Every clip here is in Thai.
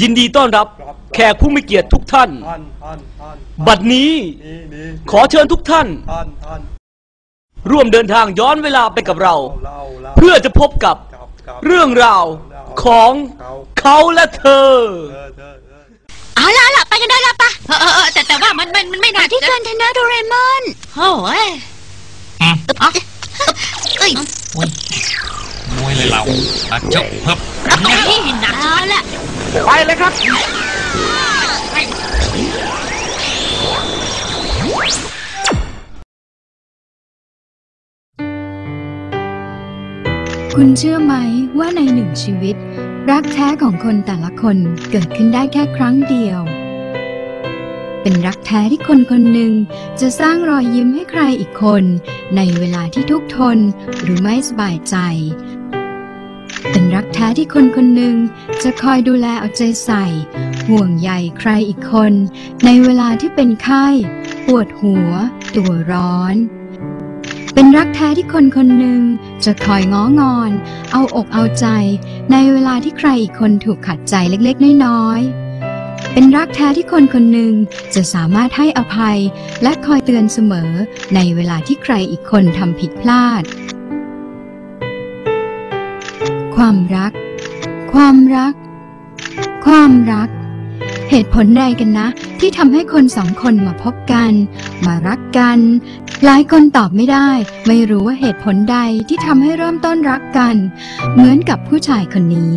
ยินดีต้อนรับครับแขกผู้มีเกียรติทุกท่านท่านท่านท่านบัดนี้นี่นี่ขอเชิญทุกท่านท่านท่าน ร่วมเดินทางย้อนเวลาไปกับเราเล่าเล่าเพื่อจะพบกับกับกับเรื่องราวของเขาเขาและเธอ เออเธอเออเอาละเอาละไปกันได้ละปะเออเออเออแต่แต่ว่ามันมันมันไม่น่าที่กันเทนเนอร์โดเรมอนโอ้ยอ๋อเอ้ยมวยเลยเรานักเจาะเพิ่มเอานี่หนักเอาละ ไปเลยครับ คุณเชื่อไหมว่าในหนึ่งชีวิต รักแท้ของคนแต่ละคนเกิดขึ้นได้แค่ครั้งเดียว เป็นรักแท้ที่คนคนหนึ่งจะสร้างรอยยิ้มให้ใครอีกคน ในเวลาที่ทุกข์ทนหรือไม่สบายใจ รักแท้ที่คนคนหนึ่งจะคอยดูแลเอาใจใส่ ห่วงใยใครอีกคน ในเวลาที่เป็นไข้ ปวดหัว ตัวร้อน เป็นรักแท้ที่คนคนหนึ่งจะคอยง้องอน เอาอกเอาใจ ในเวลาที่ใครอีกคนถูกขัดใจเล็กๆ น้อยๆ เป็นรักแท้ที่คนคนหนึ่งจะสามารถให้อภัย และคอยเตือนเสมอ ในเวลาที่ใครอีกคนทำผิดพลาด ความรัก ความรัก ความรัก เหตุผลใดกันนะ ที่ทำให้คนสองคนมาพบกัน มารักกัน หลายคนตอบไม่ได้ ไม่รู้ว่าเหตุผลใดที่ทำให้เริ่มต้นรักกัน เหมือนกับผู้ชายคนนี้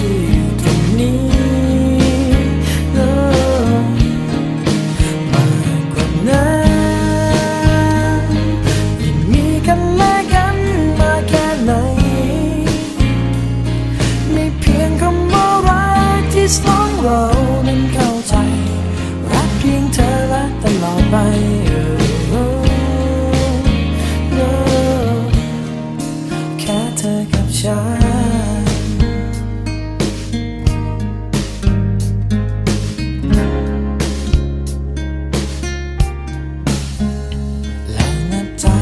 ี กับฉันแล้วนับจา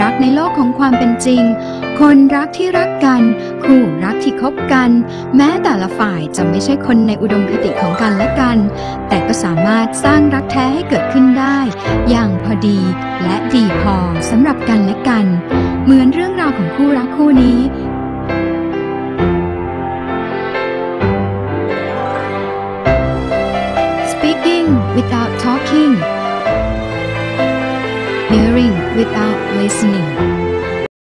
รักในโลกของความเป็นจริง คนรักที่รักกัน คู่รักที่คบกัน แม้แต่ละฝ่ายจะไม่ใช่คนในอุดมคติของกันและกัน แต่ก็สามารถสร้างรักแท้ให้เกิดขึ้นได้ อย่างพอดีและดีพอสำหรับกันและกัน เหมือนเรื่องราวของคู่รักคู่นี้ Speaking without talking Hearing without listening